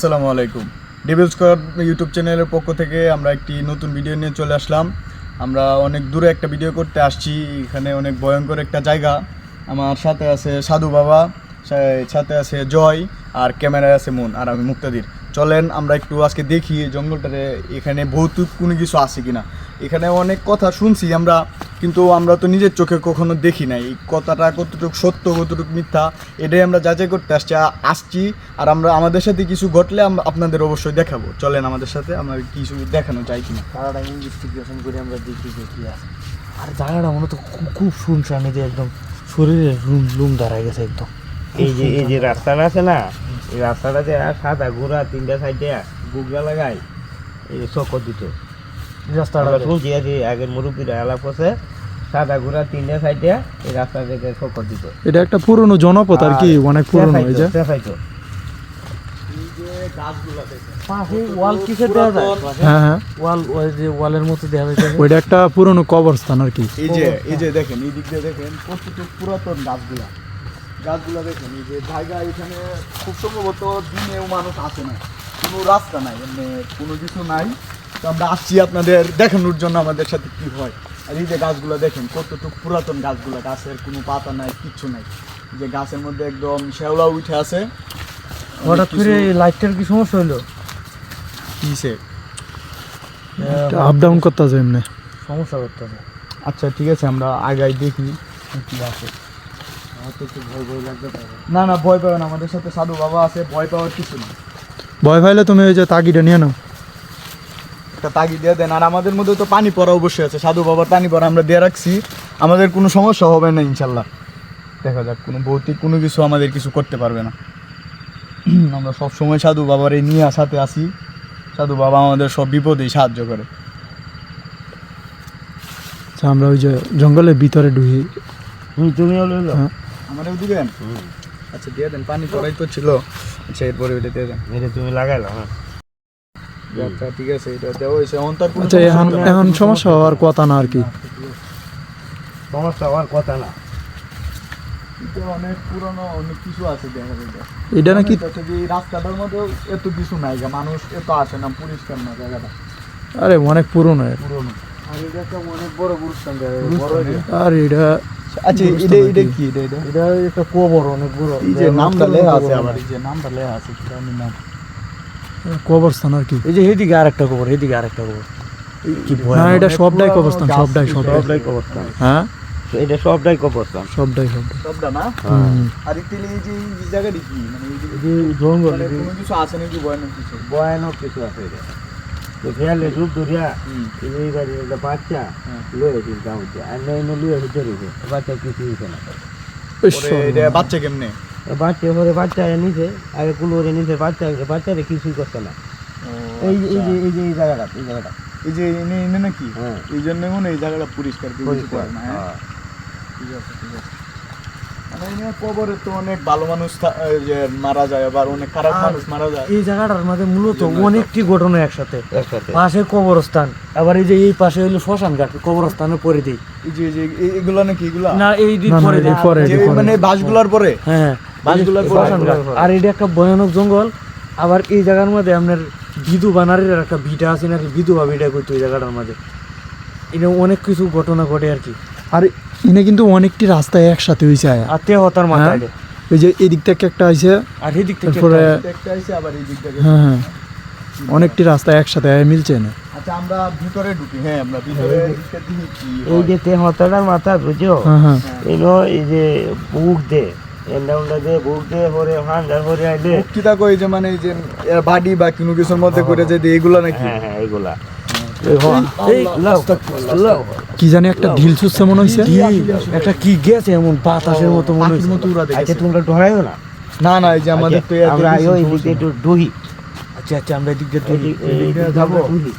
আসসালামু আলাইকুম। Devil square YouTube চ্যানেলের পক্ষ থেকে আমরা একটি নতুন ভিডিও নিয়ে চলে আসলাম। আমরা অনেক দূরে একটা ভিডিও করতে আসছি। এখানে অনেক ভয়ঙ্কর একটা জায়গা। আমার সাথে আছে সাধু বাবা সাথে আছে জয়, আর ক্যামেরায় আছে মন, আর আমি মুক্তাদির। চলেন, আমরা একটু আজকে দেখি জঙ্গলটারে এখানে ভৌতিক কোনো কিছু আছে কিনা। এখানে অনেক কথা শুনছি আমরা কিন্তু আমরা তো নিজের চোখে কখনো দেখি নাই। এই কথাটা কতটুকু সত্য কতটুকু মিথ্যা এটাই আমরা যাচাই করতে আসছি আসছি আর আমরা আমাদের সাথে কিছু ঘটলে আমরা আপনাদের অবশ্যই দেখাবো। চলেন আমাদের সাথে আমরা কিছু দেখানো চাই কিনা। সারাটা ইনভেস্টিগেশন করে আমরা দেখি যে আছে। আর জায়গাটা মনে তো খুব- খুব শুনশান এই যে একদম শরীরে রুম লুম দাঁড়ায় গেছে একদম। এই যে এই যে রাস্তাটা আছে না এই রাস্তাটাতে আর সাদা ঘোড়া তিনটা সাইডে গুগলা লাগাই এই যে চকর দুটো রাস্তাটা আমরা শুনছি আর আগের মুরব্বীরা আলাপ আছে সাদা ঘোড়া তিনটা সাইডে এই রাস্তা থেকে চকর দিত। এটা একটা পুরনো জনপদ আর কি অনেক পুরনো এই যে। চেঁচাইতো। পাশে ওয়াল কিসে দেওয়া যায়? হ্যাঁ হ্যাঁ। ওয়াল ওই যে ওয়ালের মতো দেওয়া যায় ওইটা একটা পুরনো কবরস্থান আর কি। এই যে এই যে দেখেন এই দিক দিয়ে দেখেন পুরাতন গাছগুলা। গাছগুলা দেখেন এই যে জায়গা এখানে খুব সম্ভবত দিনেও মানুষ আসে না। কোনো রাস্তা নাই মানে কোনো কিছু নাই। তো আমরা আসছি আপনাদের দেখানোর জন্য আমাদের সাথে কি হয়। আর এই যে গাছগুলো দেখেন কতটুকু পুরাতন গাছগুলো গাছের কোনো পাতা নাই কিচ্ছু নাই। যে গাছের মধ্যে একদম শেওলা উঠে আছে। হঠাৎ করে লাইটটার কি সমস্যা হলো কিসে আপ ডাউন করতে আছে এমনি। সমস্যা করতে হবে আচ্ছা ঠিক আছে আমরা আগাই দেখি। কি আছে আমার তো ভয় ভয় লাগবে না না ভয় পাবেন আমাদের সাথে সাধু বাবা আছে ভয় পাওয়ার কিছু নেই। ভয় পাইলে তুমি ওই যে তাগিটা নিয়ে নাও। একটা তাগি দিয়ে দেন। আর আমাদের মধ্যে তো পানি পড়া অবশ্যই আছে। সাধু বাবার পানি পড়া আমরা দিয়ে রাখছি। আমাদের কোনো সমস্যা হবে না ইনশাল্লাহ। দেখা যাক কোনো ভৌতিক কোনো কিছু আমাদের কিছু করতে পারবে না। আমরা সব সময় সাধু বাবার এই নিয়ে সাথে আসি সাধু বাবা আমাদের সব বিপদেই সাহায্য করে। আচ্ছা আমরা ওই যে জঙ্গলের ভিতরে ঢুকি। লইলো হ্যাঁ। আমাদেরও দিবেন? আচ্ছা দিয়ে দেন পানি পড়াই তো ছিল। আচ্ছা এরপরে ওইটা দিয়ে দেন। এটা তুমি লাগাইলো হ্যাঁ। আচ্ছা ঠিক আছে এটা দেওয়া হয়েছে। এখন তার আচ্ছা সমস্যা এখন এখন সমস্যা হওয়ার কথা না আর কি। সমস্যা হওয়ার কথা না। অনেক পুরনো অনেক কিছু আছে দেখা যায়। এটা নাকি মনে হচ্ছে যে এই রাস্তাটার মধ্যেও এত কিছু নাই মানুষ এত আসে না পরিষ্কার না জায়গাটা। আরে অনেক পুরনো। পুরনো। আর এটা একটা অনেক বড় গুরুস্থান আর এটা আচ্ছা এটা এটা কি? এটা এটা এটা একটা কবর অনেক বড়। এই যে নামটা লেখা আছে আবার এই যে নামটা লেখা আছে নাম কবরস্থান আর কি। এই যে এদিকে আরেকটা কবর এদিকে আরেকটা কবর। কি না এটা সবটাই কবরস্থান সবটাই সবটাই। সবটাই কবরস্থান। হ্যাঁ? এটা সবটাই কবরস্থান। সবটাই সবটাই। সবটা না? আর একটু এই যে এই জায়গাটি কি? মানে এই যে- জঙ্গল মানে কোনো কিছু আছে নাকি ভয়ানক কিছু? ভয়ানক কিছু আছে এটা। তো খেয়ালে ডুব ধরিয়া। এই বাড়ি একটা বাচ্চা হ্যাঁ। লয়ে দিন গাঁতে আর নয় লয়ে হচ্ছে বাচ্চা কিছু হয়েছে না। বাচ্চা কেমনে? বাচ্চা বাচ্চা নিচে আগে কুলোরে নিচে বাচ্চা বাচ্চারে কিছুই করছে না। এই যে- এই যে এই যে এই জায়গাটা এই জায়গাটা। এই যে এনে এনে নাকি? হ্যাঁ। এই জন্য মনে এই জায়গাটা পরিষ্কার পরিষ্কার করে না, হ্যাঁ? হ্যাঁ। ঠিক আছে ঠিক আছে। মানে কবরে তো অনেক ভালো মানুষ থা- এই যে মারা যায় আবার অনেক খারাপ মানুষ মারা যায়। এই জায়গাটার মধ্যে মূলত অনেকটি ঘটনা একসাথে। একসাথে। পাশে কবরস্থান আবার এই যে এই পাশে হইল শ্মশান ঘাট কবরস্থানের পরে দিই এই যে এগুলা নাকি এগুলা? না এই পরে এই। মানে বাসগুলার পরে? হ্যাঁ। আর এটা একটা ভয়ানক জঙ্গল। আবার এই জায়গার মধ্যে আপনার বিধু বানারের একটা ভিটা আছে নাকি? বিধবা ভিটা করতো এই জায়গাটার মধ্যে। এটা অনেক কিছু ঘটনা ঘটে আর কি। আর এনে কিন্তু অনেকটি রাস্তায় একসাথে হয়েছে আর তে হতার মাথায় হ্যাঁ। ওই যে এদিক থেকে একটা আছে আর এদিক থেকে একটা- আইছে আবার এই দিক থেকে হ্যাঁ হ্যাঁ। অনেকটি রাস্তায় একসাথে মিলছে না আচ্ছা আমরা ভিতরে ঢুকি। হ্যাঁ আমরা ভিতরে এই যে তে হতাটার মাথা বুঝছ? হ্যাঁ হ্যাঁ। এই যে বুক দে। যে মানে যে বাড়ি বা কোনো কিছুর মধ্যে করে যে নাকি? হ্যাঁ হ্যাঁ লাও। কি জানি একটা ঢিল ছুটছে মনে হয়েছে একটা কি গেছে এমন বাতাসের মতো মনে মতো উড়া আচ্ছা তোমরা ঢোড়াইও না? না না এই যে আমাদের তো এত আমরা কিছু ওই দিকে একটু ডুহি আচ্ছা আচ্ছা আমরা এদিক দিয়ে এই তুলি। দিক-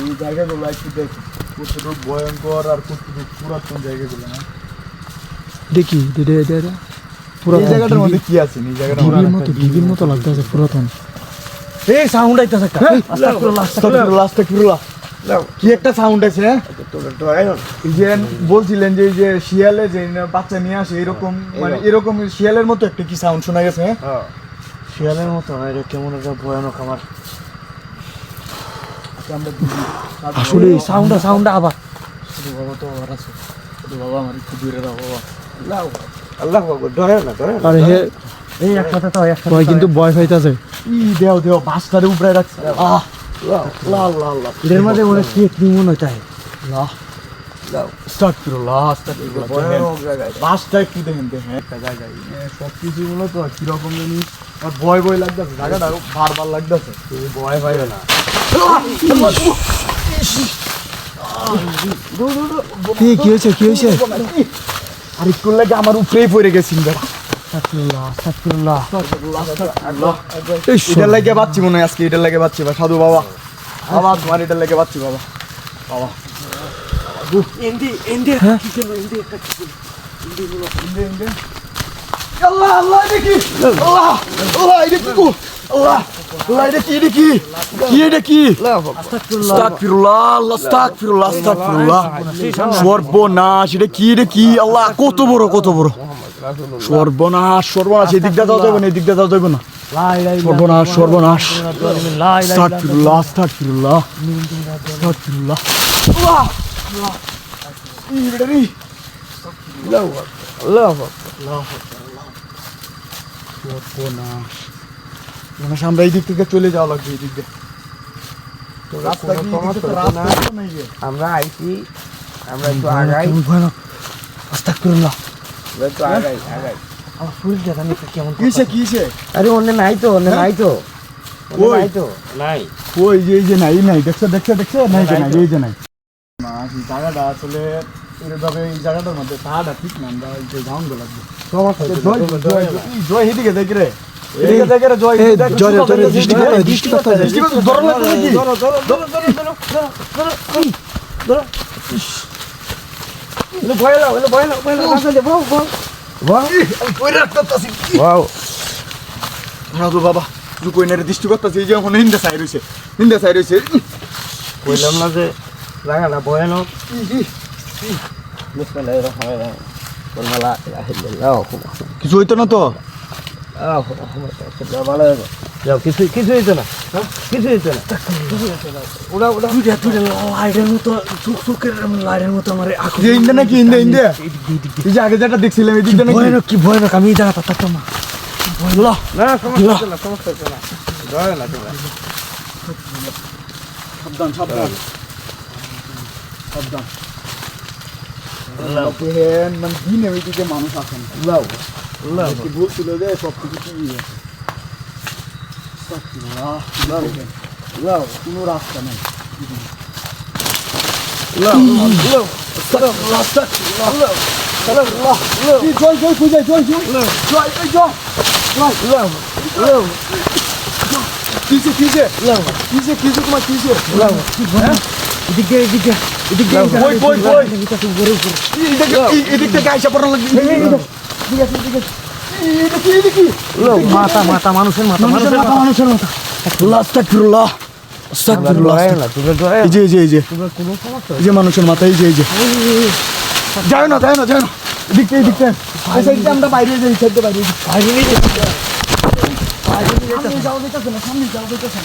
এই জায়গাগুলো একটু দেখেন কতটুকু ভয়ঙ্কর আর কতটুকু পুরাতন জায়গাগুলো না দেখি দে দে দে দে এই জায়গাটার মধ্যে কি আছে? এই জায়গাটার ডিবির মতো ডিবির মতো লাগতেছে পুরাতন। এই সাউন্ড আইতাছে একটা। আস্তাগফিরুল্লাহ আস্তাগফিরুল্লাহ আস্তাগফিরুল্লাহ কি একটা সাউন্ড আছে হ্যাঁ? তোমরা ডরাই না এই যে বলছিলেন যে যে শিয়ালে যে বাচ্চা নিয়ে আসে এরকম মানে এরকম শিয়ালের মতো একটা কি সাউন্ড শোনা গেছে হ্যাঁ? হ্যাঁ। শিয়ালের মতো না এটা কেমন একটা ভয়ানক আমার। আসলে সাউন্ডটা সাউন্ডটা আবার। শুধু বাবা তো আবার আছে। শুধু বাবা আমার একটু দূরে দাও বাবা। আল্লাহ ডরাই না ডরে আরে হে এই একসাথে তো একসাথে ভয় কিন্তু ভয় পাইতাছে। ই দেও দেও বাসটারে উপরে রাখছে। আহ লা লা লা এর মধ্যে মনে হচ্ছে লা আস্তাগফিরুল্লাহ আস্তাগফিরুল্লাহ ভয়ানক জায়গায় বাসটা একটু দেখেন দেখেন। একটা জায়গায় সব কিছু গুলো তো কীরকম জানি আর ভয় ভয় লাগতেছে জায়গাটা বারবার লাগতেছে। তুমি ভয় পাইবে না। কি কি হয়েছে কি হয়েছে? আর একটু লাগে আমার উপরেই পড়ে গেছি বেটা আস্তাগফিরুল্লাহ আস্তাগফিরুল্লাহ এটার লাগে বাচ্চি মনে হয় আজকে এটার লাগে বাচ্চি বা সাধু বাবা। বাবা তোমার এটার লাগে বাচ্চি বাবা। বাবা। Bu. Endi, endi. Ha? Gidelim, endi. Endi, endi. Endi, Allah, Allah, deki. Allah, Allah, deki bu. Allah. Allah deki, deki. Kiye deki. Astagfirullah, Allah, astagfirullah, astagfirullah. Şorbona, şide kiye deki. Allah, koto boru, koto boru. Şorbona, şorbona, şey dikde dağda bu ne, dikde dağda bu ne. সর্বনাশ সর্বনাশ start ফিরুল্লাহ start ফিরুল্লাহ start ফিরুল্লাহ আমরা এই দিক থেকে চলে যাওয়া লাগবে এই দিক আমরা আইছি আমরা একটু আগাই করুন না কেমন আরে অন্য নাই যে এই যে নাই দেখছ দেখছ দেখছ নাই নাই এই যে নাই জায়গাটা আসলে এরভাবে এই জায়গাটার মধ্যে পাহাড়টা ঠিক না আমরা যে গাউন্ড লাগবে জয় হিদিকে দেখ রে বাবা দৃষ্টি করতেছে এই যে এখন হিন্দা সাইড হয়েছে হিন্দা সাইড হয়েছে কইলাম না যে লা ইলাহা ইল্লাল্লাহ কিছু হইতো না তো? যাও কিছু কিছু হইতো না কিছু হইতো না। ওরা ওরা তুই তুই লাইটের মতো চোখ চোখের লাইটের মতো আমার ইন্দে নাকি ইন্দে ইন্দে? এই যে আগে যেটা দেখছিলাম এই দিকটা নাকি? ভয়ানক কি ভয়ানক আমি এই জায়গাটা থাকতাম না। আল্লাহ না সমস্যা না সমস্যা না। ডরে না সাবধান সাবধান। সাবধান মানে দিন এমনিতে মানুষ আছেন লাউ লাউ কি বলছিল যে সব কিছু কি লাউ কোনো রাস্তা নেই জয় জয় পূজা জয় জয় জয় জয় জয় লাউ লাউ Kizir, kizir. Lama. Kizir, kizir kuma kizir. Lama. Gidiyor, gidiyor. মাথা মাথা মানুষের মাথা মানুষের মাথা মানুষের মাথা আস্তাগফিরুল্লাহ আস্তাগফিরুল্লাহ এই যে এই যে এই যে। এই যে মানুষের মাথা এই যে এই যে। যায় না যায় না যায় না। এদিকটা এদিকটা এই সাইডটা আমরা বাইরে যাই সাইডটা বাইরে বাইরে নিয়ে যাচ্ছি বাইরে নিয়ে যাচ্ছি সামনে যাও দেখতেছেন সামনে যাও দেখতেছেন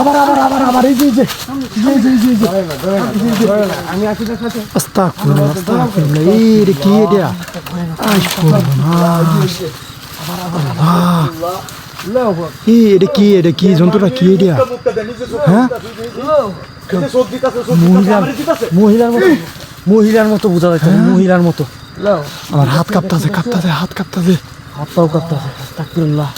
আবার আবার আবার আবার এই যে যে যে যে, যে। আমি আছি তোর সাথে। আস্তাগফিরুল্লাহ আস্তাগফিরুল্লাহ এই রে কি এটা? আই সর্বনাশ। এই এটা কি এটা কি জন্তুটা কি এটা? হ্যাঁ? মহিলার মহিলার মতো মহিলার মতো বোঝা যাচ্ছে মহিলার মতো। আমার হাত কাঁপতাছে কাঁপতাছে হাত কাঁপতাছে। হাত পাও কাঁপতেছে আস্তাগফিরুল্লাহ।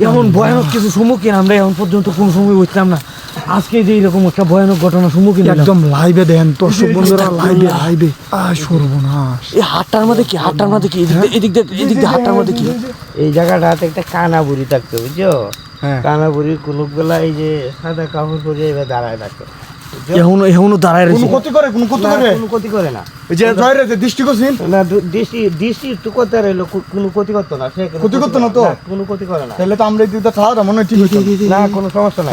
এমন ভয়ানক কিছু সম্মুখীন আমরা এখন পর্যন্ত কোনো সময় বুঝতাম না। আজকে যে এরকম একটা ভয়ানক ঘটনার সম্মুখীন একদম লাইভে দেন দর্শক বন্ধুরা লাইভে লাইভে। আয় সর্বনাশ। এই হাটটার মধ্যে কি হাটটার মধ্যে কি? এদিক দিয়ে- এদিক দিয়ে হাটটার মধ্যে কি? এই জায়গাটাতে একটা কানা বুড়ি থাকতো বুঝছ? হ্যাঁ। কানা বুড়ি কুলুক বেলা এই যে সাদা কাপড় পরে এবার দাঁড়ায় থাকতো। এখনও এখনও দাঁড়ায় কোনো রয়েছে ক্ষতি করে কোনো ক্ষতি করে কোনো ক্ষতি করে না যে জয় রে দৃষ্টি করছেন না দৃষ্টি দৃষ্টি একটু করতে রইল কোনো ক্ষতি করতো না সে ক্ষতি করতো না তো? কোনো ক্ষতি করে না তাহলে তো আমরা এই দিকটা মনে ঠিক হইতো না কোনো সমস্যা নাই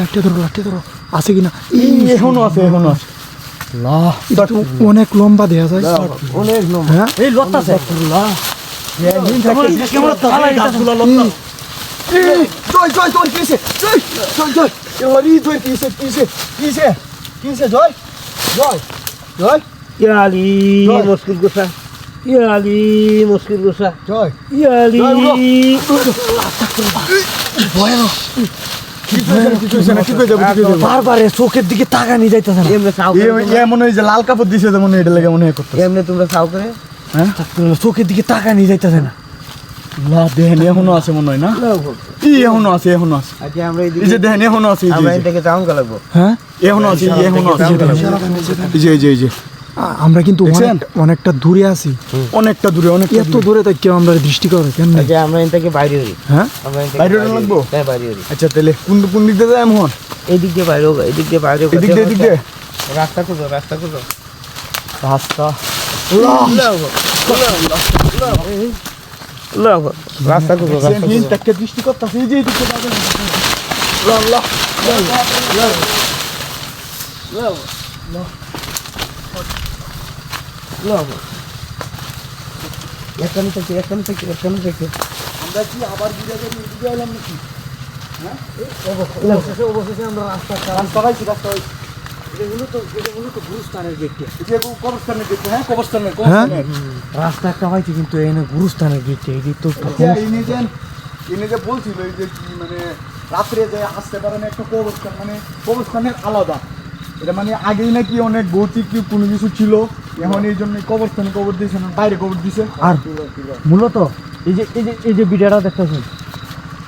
লাঠি ধরো লাঠি ধরো আছে কিনা এখনও আছে এখনও অনেক লম্বা দেয়া যায় অনেক হ্যাঁ এই লতাছে কেমন তালা এটা এই, জয় জয় জয় জয় জয় জয় এবারে জয় কিসে কিসে কিসে কিসে জয় জয় জয় ইয়ালি জয়। মুশকিল গুসা ইয়ালি মুশকিল গুসা জয় ইয়ালি জয় বলো। কিছু হইছে না, কিছু হইছে না, ঠিক হয়ে যাবে, ঠিক হয়ে যাবে। বারবার এ চোখের দিকে তাকানি যাইতেছে না এমনি সাউ এ- এ মনে হয় যে লাল কাপড় দিছে যে মনে হয় এটা লেগে মনে হয় করতে এমনি তোমরা সাউ করে হ্যাঁ চোখের দিকে তাকানি যাইতেছে না লা এখনও আছে মনে হয় না? ই এখনও আছে এখনও আছে। আজকে আমরা এই যে এখনও আছে আমরা যে। এদিকে যাওয়া লাগবো। হ্যাঁ? এখনও আছে এখনও আছে যে। যে এই যে আ- আমরা কিন্তু অনেকটা দূরে আছি। অনেকটা দূরে অনেকটা এত দূরে। তাই কেউ আমরা দৃষ্টি করে কেন আজকে আমরা এখান থেকে বাইরে হই। হ্যাঁ? আমরা বাইরে লাগবো? হ্যাঁ বাইরে হই। আচ্ছা তাহলে কোন কোন দিক দিয়ে যায় এমন এদিক দিয়ে বাইরে হোক এদিক দিয়ে বাইরে হোক। এদিক দিয়ে এদিক দিয়ে? রাস্তা খুঁজো রাস্তা খুঁজো। রাস্তা। রাস্তা খুঁজো রাস্তা হিন খুঁজো টাকে দৃষ্টি করতেছে এই যে এই দিকে যাবে লা লা এখানে থেকে এখানে থেকে এখানে থেকে আমরা কি আবার ঘুরে যাব এদিকে এলাম নাকি অবশেষে অবশেষে আমরা রাস্তা রাস্তা পাইছি রাস্তা পাইছি রাস্তা একটা পাইছি কিন্তু এনে গুরুস্থানের গেট এই দিক তো ইনি যে ইনি যে বলছিল এই যে মানে রাত্রে যে আসতে পারে না একটা কবরস্থান মানে কবরস্থানের আলাদা। এটা মানে আগেই নাকি অনেক ভৌতিক কি কোনো কিছু ছিল এখন এই জন্য কবরস্থানে কবর দিয়েছে না বাইরে কবর দিছে আর মূলত এই যে এই যে এই যে বিড়াটা দেখতেছেন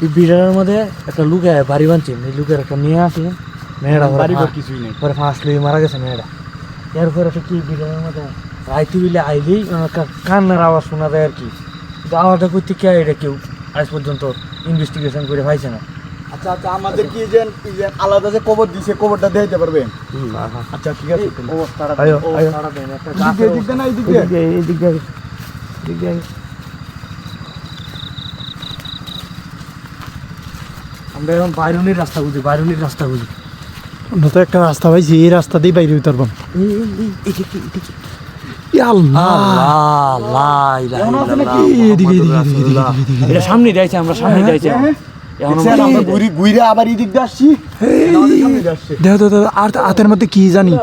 এই বিড়ার মধ্যে একটা লুকে বাড়ি বানছেন এই লুকের একটা মেয়ে আছে মেয়েটা বাড়ি ঘর পরে কিছুই নেই পরে ফাঁস লুই মারা গেছে মেয়েটা এরপরে একটা কি বিড়ার মধ্যে রাইতে বিলে আইলেই কান্নার আওয়াজ শোনা যায় আর কি কিন্তু আওয়াজটা করতে কে এটা কেউ আজ পর্যন্ত ইনভেস্টিগেশন করে পাইছে না আচ্ছা আচ্ছা আমাদের কি যে এই আলাদা যে কবর দিছে কবরটা দিতে পারবেন আচ্ছা ঠিক আছে অবস্থাটা আয়ো, আয়ো। অবস্থাটা দেন একটা এই দিক এই দিক দিয়ে না এই দিক দিয়ে দিয়ে আমরা এখন বাইরনির রাস্তা বুঝি বাইরনির রাস্তা বুঝি আমরা তো একটা রাস্তা পাইছি এই রাস্তা দিয়ে বাইরে সামনে যাইছে আমরা সামনে যাইছে। দেখো, আর হাতের মধ্যে কি জানি?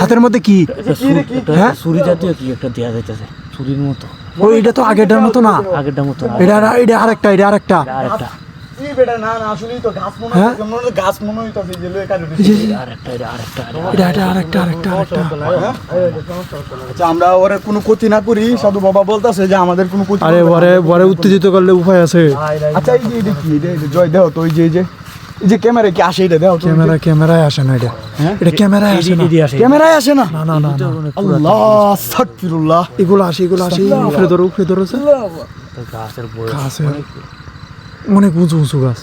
হাতের মধ্যে কি? ছুরি- হ্যাঁ? ছুরি জাতীয় কি একটা দেয়া যাইতেছে ছুরির মতো। ও এটা তো আগেরটার মতো না। আগেরটা মতো এটা এটা আরেকটা এটা আরেকটা। আরেকটা। এই বেটা? না না আসলেই তো গাছ মনে হ্যাঁ? মনে হচ্ছে গাছ মনে হইতাছে যে লয়ে কাটে এই আরেকটা আরেকটা এটা এটা আরেকটা আরেকটা আরেকটা। হ্যাঁ? আচ্ছা আমরা ওরে কোনো ক্ষতি না করি সাধু বাবা বলতাছে যে আমাদের কোনো ক্ষতি আরে ওরে ওরে উত্তেজিত করলে উপায় আছে। আচ্ছা এই যে এটা কি এটা জয় দেও তো ওই যে এই যে এই যে ক্যামেরা কি আসে এটা দেও তো ক্যামেরা ক্যামেরায় আসে না এটা। হ্যাঁ? এটা ক্যামেরায় আসে না। ক্যামেরায় আসে না? না না না আল্লাহ এগুলো আসে এগুলো আসে। উপরে ধরো উপরে ধরো গাছের বয়স। অনেক উঁচু উঁচু গাছ।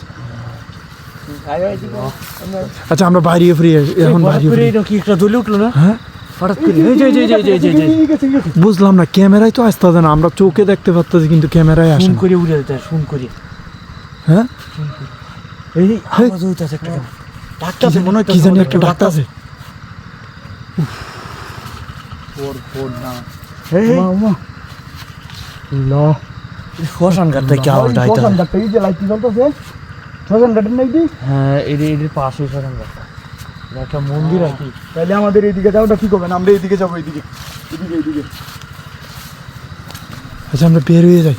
আচ্ছা আমরা বাইরে ফ্রি এখন বাইরে কি একটা জ্বলে উঠল না? হ্যাঁ? হঠাৎ করে বুঝলাম না ক্যামেরায় তো আসতে হবে না আমরা চোখে দেখতে পারতেছি কিন্তু ক্যামেরায় আসে শুন করে উড়ে যেতে শুন করে। হ্যাঁ? এই যে আওয়াজ হইতাছে একটা কেমন। ডাক্তারছে মনে হইতাছে কি জানি একটা ডাক্তার আছে না। এই, এই, মা মা। লা। শ্মশান ঘাটটা কি আওয়াজটা আইতা শ্মশান ঘাটটা, এই যে লাইটটি জ্বলতেছে শ্মশান ঘাটের নাই দি হ্যাঁ এর এর পাশে শ্মশান ঘাটটা একটা মন্দির আর কি। তাহলে আমাদের এইদিকে যাওয়াটা ঠিক হবে না আমরা এইদিকে যাব এইদিকে এদিকে এইদিকে আচ্ছা আমরা হয়ে যাই।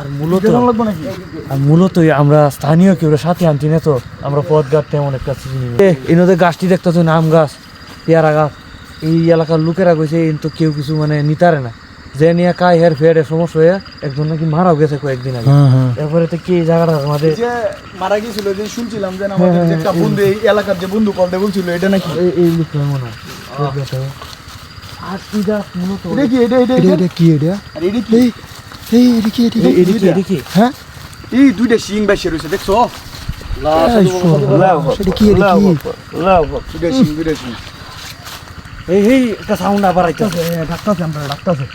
আর মূলত লাগবে নাকি? আর মূলত আমরা স্থানীয় কেউ সাথে আনছি না তো। আমরা পথ ঘাট তেমন একটা চিনি না। এ, এই নদীর গাছটি দেখতেছো নাম গাছ পেয়ারা গাছ। এই এলাকার লোকেরা কইছে এই তো কেউ কিছু মানে নিতারে না। যে নিয়ে কায় হের ফের সমস্যা হয়ে একজন নাকি মারাও গেছে কয়েকদিন আগে হ্যাঁ হ্যাঁ এরপরে তো কি জায়গাটা আমাদের যে মারা গিয়েছিল যে শুনছিলাম যে আমাদের যে একটা বন্ধু এই এলাকার যে বন্ধু কল দিয়ে বলছিল এটা নাকি এই মনে হয় আর কি মূলত এটা কি এটা এটা এটা কি এটা আর এটা কি এই এই এটা কি এটা এদিকে হ্যাঁ এই দুইটা শিং বাইসে রয়েছে দেখছ কি এটা কি দুইটা শিং দুইটা শিং এই এই একটা সাউন্ড আবার আইতাছে ডাক্তারছে আমরা ডাক্তারছে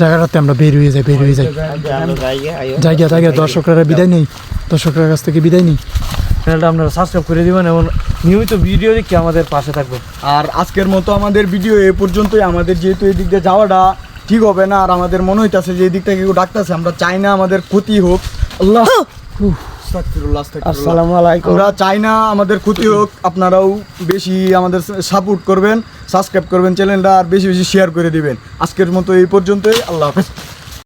জায়গাটাতে আমরা বের হয়ে যাই বের হয়ে যাই। জায়গা জায়গা দর্শকরা বিদায় নেই দর্শকরা কাছ থেকে বিদায় নেই। চ্যানেলটা আপনারা সাবস্ক্রাইব করে দিবেন এবং নিয়মিত ভিডিও দেখে আমাদের পাশে থাকবেন। আর আজকের মতো আমাদের ভিডিও এ পর্যন্তই। আমাদের যেহেতু এই দিক দিয়ে যাওয়াটা ঠিক হবে না আর আমাদের মনে হইতাছে যে এই দিকটা কেউ ডাকতেছে আমরা চাই না আমাদের ক্ষতি হোক। আল্লাহ। আসসালামু আলাইকুম। আমরা চাই না আমাদের ক্ষতি হোক আপনারাও বেশি আমাদের সাপোর্ট করবেন সাবস্ক্রাইব করবেন চ্যানেলটা আর বেশি বেশি শেয়ার করে দিবেন। আজকের মতো এই পর্যন্তই আল্লাহ হাফেজ।